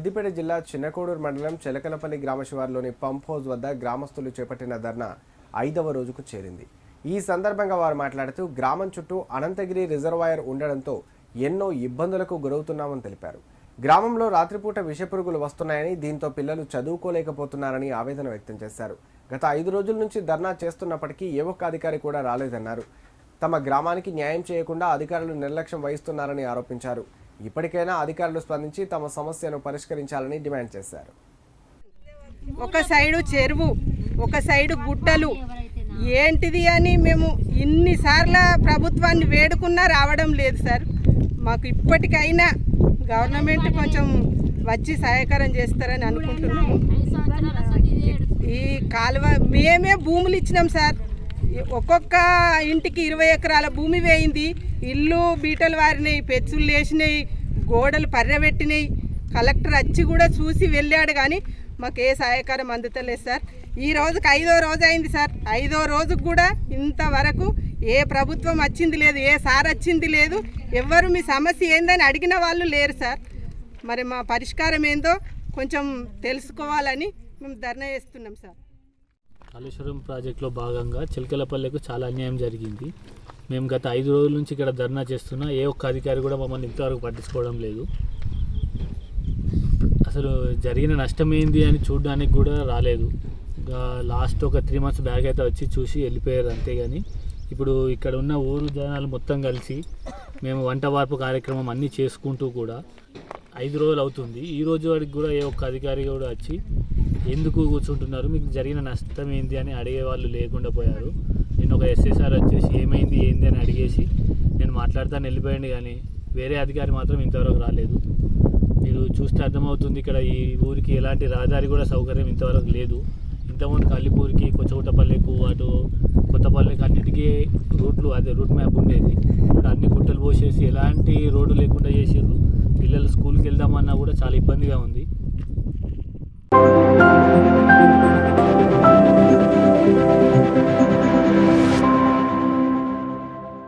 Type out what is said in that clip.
సిద్దిపేట జిల్లా చిన్నకోడూరు మండలం చెలకలపల్లి గ్రామ శివారులోని పంప్ హౌస్ వద్ద గ్రామస్తులు చేపట్టిన ధర్నా ఐదవ రోజుకు చేరింది. ఈ సందర్భంగా వారు మాట్లాడుతూ గ్రామం చుట్టూ అనంతగిరి రిజర్వాయర్ ఉండడంతో ఎన్నో ఇబ్బందులకు గురవుతున్నామని తెలిపారు. గ్రామంలో రాత్రిపూట విషపురుగులు వస్తున్నాయని దీంతో పిల్లలు చదువుకోలేకపోతున్నారని ఆవేదన వ్యక్తం చేశారు. గత ఐదు రోజుల నుంచి ధర్నా చేస్తున్నప్పటికీ ఏ ఒక్క అధికారి కూడా రాలేదన్నారు. తమ గ్రామానికి న్యాయం చేయకుండా అధికారులు నిర్లక్ష్యం వహిస్తున్నారని ఆరోపించారు. ఇప్పటికైనా అధికారులు స్పందించి తమ సమస్యను పరిష్కరించాలని డిమాండ్ చేశారు. ఒక సైడు చెరువు ఒక సైడు గుట్టలు. ఏంటిది అని మేము ఇన్నిసార్లు ప్రభుత్వాన్ని వేడుకున్నా రావడం లేదు సార్. మాకు ఇప్పటికైనా గవర్నమెంట్ కొంచెం వచ్చి సహకారం చేస్తారని అనుకుంటున్నాము. ఈ కాలువ మేమే భూములు ఇచ్చినాం సార్. ఒక్కొక్క ఇంటికి ఇరవై ఎకరాల భూమి వేయింది. ఇల్లు బీటలు వారినాయి పెచ్చులు లేచినాయి గోడలు పర్రబెట్టినాయి. కలెక్టర్ వచ్చి కూడా చూసి వెళ్ళాడు కానీ మాకు ఏ సహాయకారం అందుతలేదు సార్. ఈ రోజుకి ఐదో రోజు అయింది సార్. ఐదో రోజుకు కూడా ఇంతవరకు ఏ ప్రభుత్వం వచ్చింది లేదు ఏ సార్ వచ్చింది లేదు. ఎవ్వరు మీ సమస్య ఏందని అడిగిన వాళ్ళు లేరు సార్. మరి మా పరిష్కారం ఏందో కొంచెం తెలుసుకోవాలని మేము ధర్నా చేస్తున్నాం సార్. కాళేశ్వరం ప్రాజెక్టులో భాగంగా చిలకలపల్లెకు చాలా అన్యాయం జరిగింది. మేము గత ఐదు రోజుల నుంచి ఇక్కడ ధర్నా చేస్తున్నా ఏ ఒక్క అధికారి కూడా మమ్మల్ని ఇంతవరకు పట్టించుకోవడం లేదు. అసలు జరిగిన నష్టం ఏంది అని చూడడానికి కూడా రాలేదు. లాస్ట్ ఒక త్రీ మంత్స్ బ్యాగ్ అయితే వచ్చి చూసి వెళ్ళిపోయారు అంతేగాని ఇప్పుడు ఇక్కడ ఉన్న ఊరు జనాలు మొత్తం కలిసి మేము వంట వార్పు కార్యక్రమం అన్నీ చేసుకుంటూ కూడా ఐదు రోజులు అవుతుంది. ఈ రోజు వాడికి కూడా ఏ ఒక్క అధికారి కూడా వచ్చి ఎందుకు కూర్చుంటున్నారు? మీకు జరిగిన నష్టం ఏంది అని అడిగే వాళ్ళు లేకుండా పోయారు. నేను ఒక ఎస్ఎస్ఆర్ వచ్చేసి ఏమైంది ఏంది అని అడిగేసి నేను మాట్లాడతాను వెళ్ళిపోయాను కానీ వేరే అధికారి మాత్రం ఇంతవరకు రాలేదు. మీరు చూస్తే అర్థమవుతుంది ఇక్కడ ఈ ఊరికి ఎలాంటి రహదారి కూడా సౌకర్యం ఇంతవరకు లేదు. ఇంతకుముందు కల్లిపూరికి కొచ్చగుట్టపల్లెకు అటు కొత్తపల్లెకి అన్నిటికీ రూట్లు అదే రూట్ మ్యాప్ ఉండేది. లోపలికి వెళ్దామన్నా కూడా చాలా ఇబ్బందిగా ఉంది.